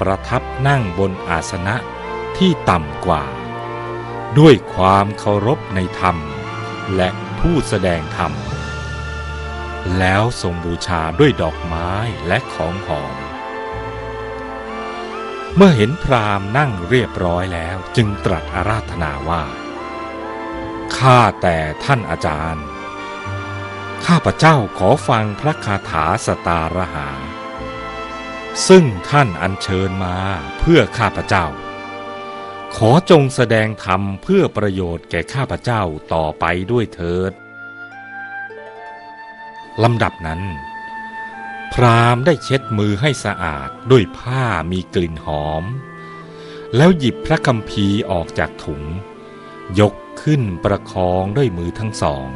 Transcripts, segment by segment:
ประทับนั่งบนอาสนะที่ต่ำกว่า ด้วยความเคารพในธรรม และผู้แสดงธรรม แล้วทรงบูชาด้วยดอกไม้และของหอม เมื่อเห็นพราหมณ์นั่งเรียบร้อยแล้วจึงตรัสอาราธนาว่า ข้าแต่ท่านอาจารย์ ข้าพเจ้าขอฟังพระคาถาสตารหา ซึ่งท่านอัญเชิญมาเพื่อข้าพเจ้า ขอจงแสดงธรรมเพื่อประโยชน์แก่ข้าพเจ้าต่อไปด้วยเถิดลำดับนั้น พราหมณ์ได้เช็ดมือให้สะอาดด้วยผ้ามีกลิ่นหอม แล้วหยิบพระคัมภีร์ออกจากถุง ยกขึ้นประคองด้วยมือทั้งสอง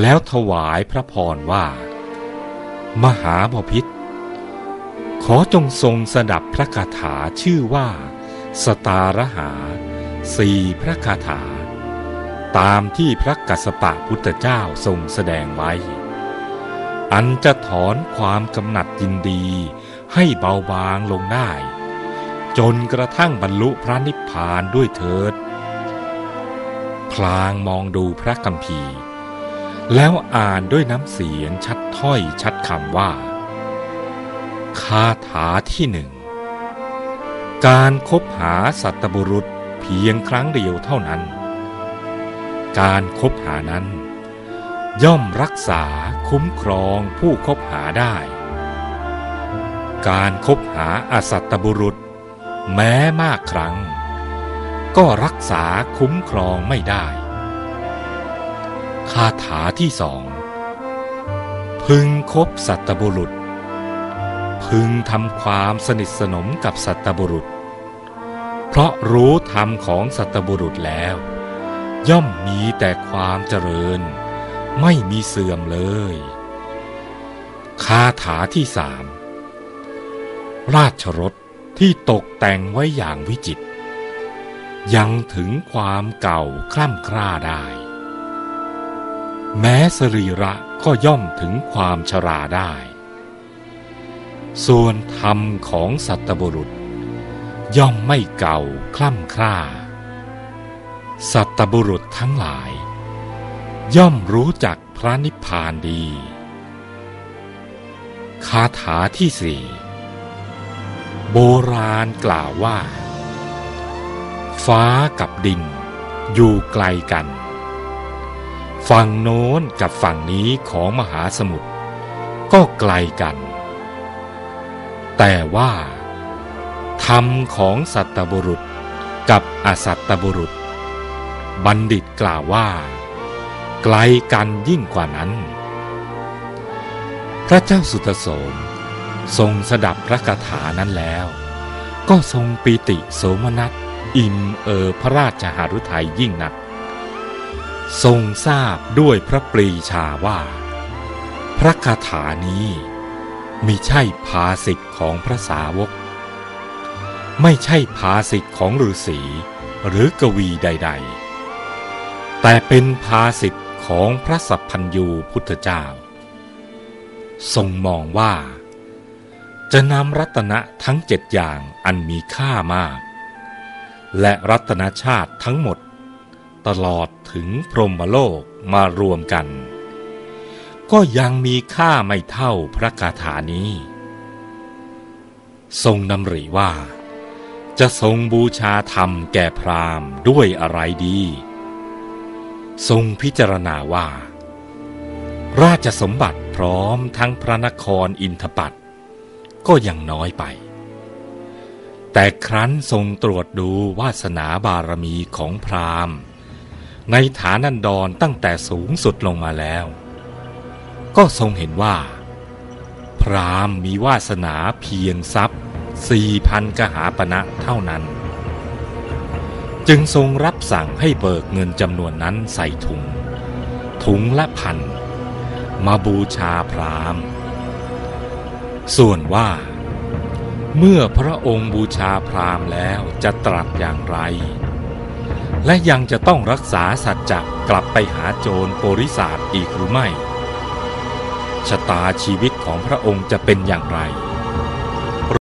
แล้วถวายพระพรว่า มหาบพิษ ขอจงทรงสดับพระคาถาชื่อว่า สตารหาสี่พระคาถา ตามที่พระกัสสปะพุทธเจ้าทรงแสดงไว้ อันจะถอนความกำหนัดยินดีให้เบาบางลงได้ จนกระทั่งบรรลุพระนิพพานด้วยเถิด พลางมองดูพระคัมภีร์ แล้วอ่านด้วยน้ำเสียงชัดถ้อยชัดคำว่า คาถาที่หนึ่ง การคบหาสัตบุรุษเพียงครั้งเดียวเท่านั้น การคบหานั้น ย่อมรักษาคุ้มครองผู้คบหาได้ การคบหาอสัตบุรุษ แม้มากครั้ง ก็รักษาคุ้มครองไม่ได้ คาถาที่สอง พึงคบสัตบุรุษ พึงทำความสนิทสนมกับสัตบุรุษ เพราะรู้ธรรมของสัตบุรุษแล้ว ย่อมมีแต่ความเจริญ ไม่มีเสื่อมเลยคาถาที่สามราชรถที่ตกแต่งไว้อย่างวิจิตรยังถึงความเก่าคล่ำคร่าได้ แม้สรีระก็ย่อมถึงความชราได้ ส่วนธรรมของสัตบุรุษ ย่อมไม่เก่าคล่ำคร่า สัตบุรุษทั้งหลาย ย่อมรู้จักพระนิพพานดี คาถาที่สี่โบราณกล่าวว่า ฟ้ากับดินอยู่ไกลกัน ฝั่งโน้นกับฝั่งนี้ของมหาสมุทรก็ไกลกัน แต่ว่า ธรรมของสัตบุรุษกับอสัตบุรุษ บัณฑิตกล่าวว่า ไกลกันยิ่งกว่านั้น พระเจ้าสุตโสม ทรงสดับพระคาถานั้นแล้ว ก็ทรงปีติโสมนัสอิ่มเอิบพระราชหฤทัยยิ่งนัก ทรงทราบด้วยพระปรีชาว่า พระคาถานี้ มิใช่ภาสิทธิ์ของพระสาวก ไม่ใช่ภาสิทธิ์ของฤาษีหรือกวีใด ๆ แต่เป็นภาสิทธิ์ของพระสัพพัญญูพุทธเจ้า ทรงมองว่า จะนำรัตนะทั้งเจ็ดอย่างอันมีค่ามาก และรัตนชาติทั้งหมด ตลอดถึงพรหมโลกมารวมกัน ก็ยังมีค่าไม่เท่าพระคาถานี้ ทรงดำริว่า จะทรงบูชาธรรมแก่พราหมณ์ด้วยอะไรดี ทรงพิจารณาว่า ราชสมบัติพร้อมทั้งพระนครอินทปัตก็ยังน้อยไป แต่ครั้นทรงตรวจดูวาสนาบารมีของพราหมณ์ ในฐานันดรตั้งแต่สูงสุดลงมาแล้ว ก็ทรงเห็นว่า พรามมีวาสนาเพียงทรัพย์สี่พันกหาปณะเท่านั้น จึงทรงรับสั่งให้เบิกเงินจำนวนนั้นใส่ถุง ถุงละพัน มาบูชาพราม ส่วนว่า เมื่อพระองค์บูชาพรามแล้วจะตรัสอย่างไร และยังจะต้องรักษาสัจจะกลับไปหาโจรโปริศาสอีกหรือไม่ ชะตาชีวิตของพระองค์จะเป็นอย่างไร